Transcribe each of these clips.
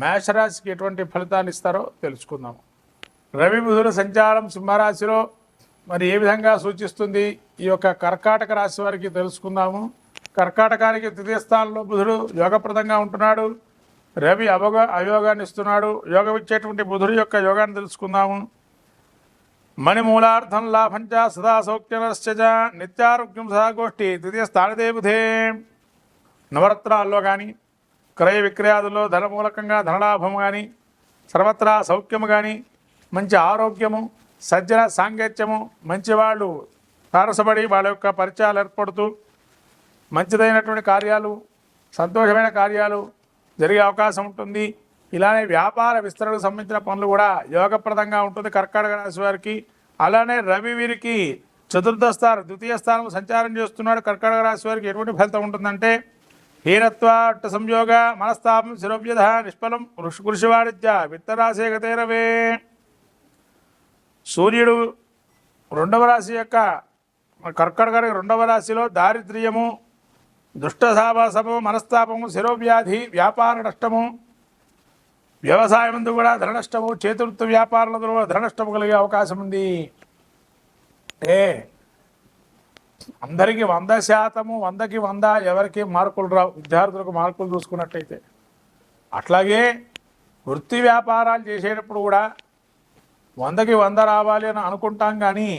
మేషరాశికి ఎటువంటి ఫలితాన్ని ఇస్తారో తెలుసుకుందాము రవి బుధుల సంచారం సింహరాశిలో మరి ఏ విధంగా సూచిస్తుంది? ఈ యొక్క కర్కాటక రాశి వారికి తెలుసుకుందాము. కర్కాటకానికి తృతీయ స్థానంలో బుధుడు యోగప్రదంగా ఉంటున్నాడు. రవి అవగ అయోగాన్ని ఇస్తున్నాడు. యోగం ఇచ్చేటువంటి బుధుడు యొక్క యోగాన్ని తెలుసుకుందాము. మణిమూలార్థం లాభంచ సదా సౌఖ్యనశ్చ నిత్యారోగ్యం సదాగోష్ఠి తృతీయ స్థానదేవుధే నవరత్నాల్లో కానీ క్రయ విక్రయాదుల్లో ధనమూలకంగా ధనలాభం కానీ సర్వత్రా సౌఖ్యము కానీ మంచి ఆరోగ్యము సజ్జన సాంగత్యము మంచివాళ్ళు తారసపడి వాళ్ళ యొక్క పరిచయాలు ఏర్పడుతూ మంచిదైనటువంటి కార్యాలు సంతోషమైన కార్యాలు జరిగే అవకాశం ఉంటుంది. ఇలానే వ్యాపార విస్తరణకు సంబంధించిన పనులు కూడా యోగప్రదంగా ఉంటుంది. కర్కాటక రాశి వారికి అలానే రవి వీరికి చతుర్థ స్థానం ద్వితీయ స్థానం సంచారం చేస్తున్నాడు. కర్కాటక రాశి వారికి ఎటువంటి ఫలితం ఉంటుందంటే హీనత్వాట్ సంయోగ మనస్తాపం శిరోభ్యత నిష్ఫలం వృష్ విత్తరాశేకతేరవే సూర్యుడు రెండవ రాశి యొక్క కర్కట రెండవ రాశిలో దారిద్ర్యము దుష్ట సావాసము మనస్తాపము శిరోవ్యాధి వ్యాపార నష్టము వ్యవసాయం కూడా ధన నష్టము చేతులతో వ్యాపారాల కూడా ధన నష్టము కలిగే అవకాశం ఉంది ఏ అందరికీ వంద శాతము వందకి వంద ఎవరికి మార్కులు రావు. విద్యార్థులకు మార్కులు చూసుకున్నట్టయితే. అట్లాగే వృత్తి వ్యాపారాలు చేసేటప్పుడు కూడా వందకి వంద రావాలి అని అనుకుంటాం కానీ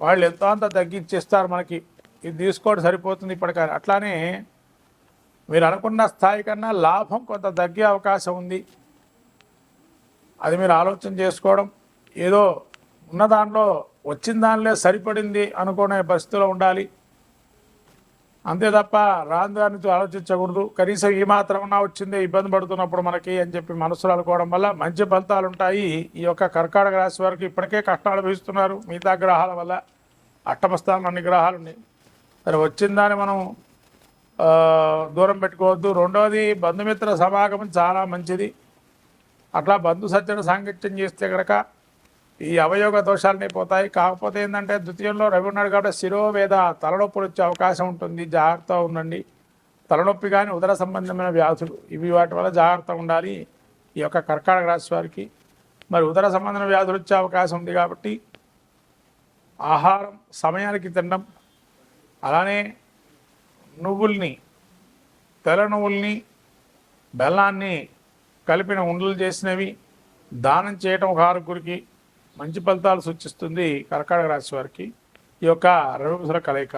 వాళ్ళు ఎంతో అంత తగ్గించేస్తారు మనకి. ఇది తీసుకోవడం సరిపోతుంది ఇప్పటికీ అట్లానే మీరు అనుకున్న స్థాయి కన్నా లాభం కొంత తగ్గే అవకాశం ఉంది. అది మీరు ఆలోచన చేసుకోవడం. ఏదో ఉన్న దాంట్లో వచ్చిన దానిలో సరిపడింది అనుకునే పరిస్థితిలో ఉండాలి. అంతే తప్ప రాని దాని ఆలోచించకూడదు. కనీసం ఈ మాత్రమన్నా వచ్చిందే ఇబ్బంది పడుతున్నప్పుడు మనకి అని చెప్పి మనసులు అనుకోవడం వల్ల మంచి ఫలితాలు ఉంటాయి. ఈ యొక్క కర్కాటక రాశి వారికి ఇప్పటికే కష్టాలు భవిస్తున్నారు. మిగతా గ్రహాల వల్ల అష్టమస్థానం అన్ని గ్రహాలు ఉన్నాయి. మరి వచ్చిన దాన్ని మనం దూరం పెట్టుకోవద్దు. రెండవది బంధుమిత్ర సమాగమం చాలా మంచిది. అట్లా బంధు సజ్జన సాంగత్యం చేస్తే కనుక ఈ అవయోగ దోషాలన్నీ పోతాయి. కాకపోతే ఏంటంటే ద్వితీయంలో రవి ఉన్నాడు కాబట్టి శిరోవేద తలనొప్పులు వచ్చే అవకాశం ఉంటుంది. జాగ్రత్తగా ఉండండి. తలనొప్పి కానీ ఉదర సంబంధమైన వ్యాధులు ఇవి వాటి వల్ల జాగ్రత్తగా ఉండాలి ఈ యొక్క కర్కాటక రాశి వారికి. మరి ఉదర సంబంధమైన వ్యాధులు వచ్చే అవకాశం ఉంది కాబట్టి ఆహారం సమయానికి తినడం అలానే నువ్వుల్ని తెల్ల నువ్వుల్ని బెల్లాన్ని కలిపిన ఉండలు చేసినవి దానం చేయటం ఒక ఆరుగురికి మంచి ఫలితాలు సూచిస్తుంది కర్కాటక రాశి వారికి. ఈ యొక్క రవిపుసుల కలయిక.